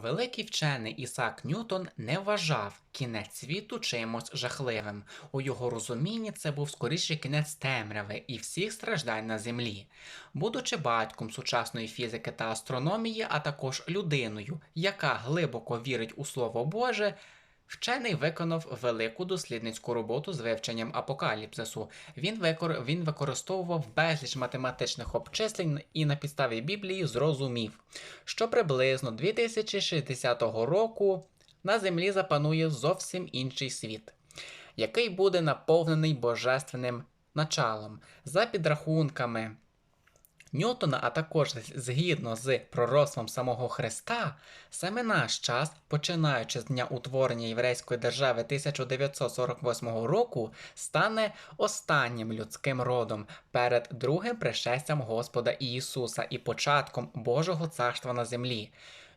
Великий вчений Ісаак Ньютон не вважав кінець світу чимось жахливим. У його розумінні це був скоріше кінець темряви і всіх страждань на землі. Будучи батьком сучасної фізики та астрономії, а також людиною, яка глибоко вірить у Слово Боже. Вчений виконав велику дослідницьку роботу з вивченням апокаліпсису. Він, викор... він використовував безліч математичних обчислень і на підставі Біблії зрозумів, що приблизно 2060 року на землі запанує зовсім інший світ, який буде наповнений божественним началом. За підрахунками Ньютона, а також згідно з пророцтвом самого Христа, саме наш час, починаючи з дня утворення єврейської держави 1948 року, стане останнім людським родом перед другим пришестям Господа Ісуса і початком Божого царства на землі.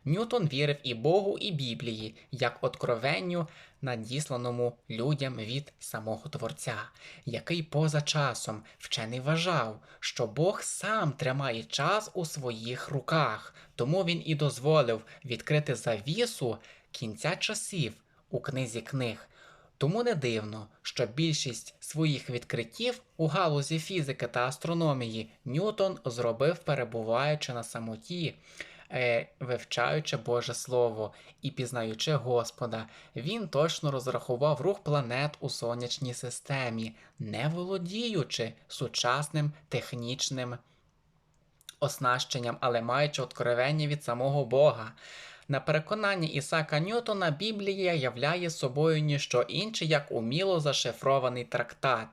Ньютон вірив і Богу, і Біблії, як откровенню, надісланому людям від самого Творця, який поза часом вчений вважав, що Бог сам тримає час у своїх руках, тому він і дозволив відкрити завісу кінця часів у книзі книг. Тому не дивно, що більшість своїх відкриттів у галузі фізики та астрономії Ньютон зробив перебуваючи на самоті вивчаючи Боже Слово і пізнаючи Господа, він точно розрахував рух планет у сонячній системі, не володіючи сучасним технічним оснащенням, але маючи откровення від самого Бога. На переконання Ісака Ньютона Біблія являє собою ніщо інше, як уміло зашифрований трактат,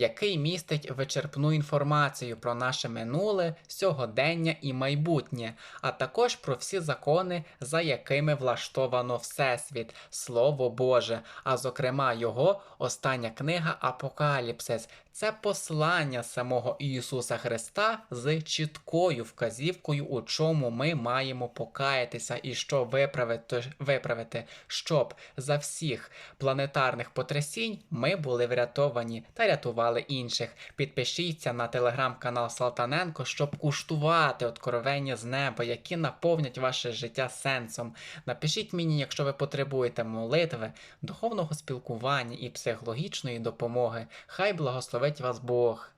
який містить вичерпну інформацію про наше минуле, сьогодення і майбутнє, а також про всі закони, за якими влаштовано Всесвіт, Слово Боже, а зокрема його остання книга Апокаліпсис. Це послання самого Ісуса Христа з чіткою вказівкою, у чому ми маємо покаятися і що виправити, виправити, щоб за всіх планетарних потрясінь ми були врятовані та рятували інших. Підпишіться на телеграм-канал Салтаненко, щоб куштувати откровення з неба, які наповнять ваше життя сенсом. Напишіть мені, якщо ви потребуєте молитви, духовного спілкування і психологічної допомоги. Хай благословить вас Бог.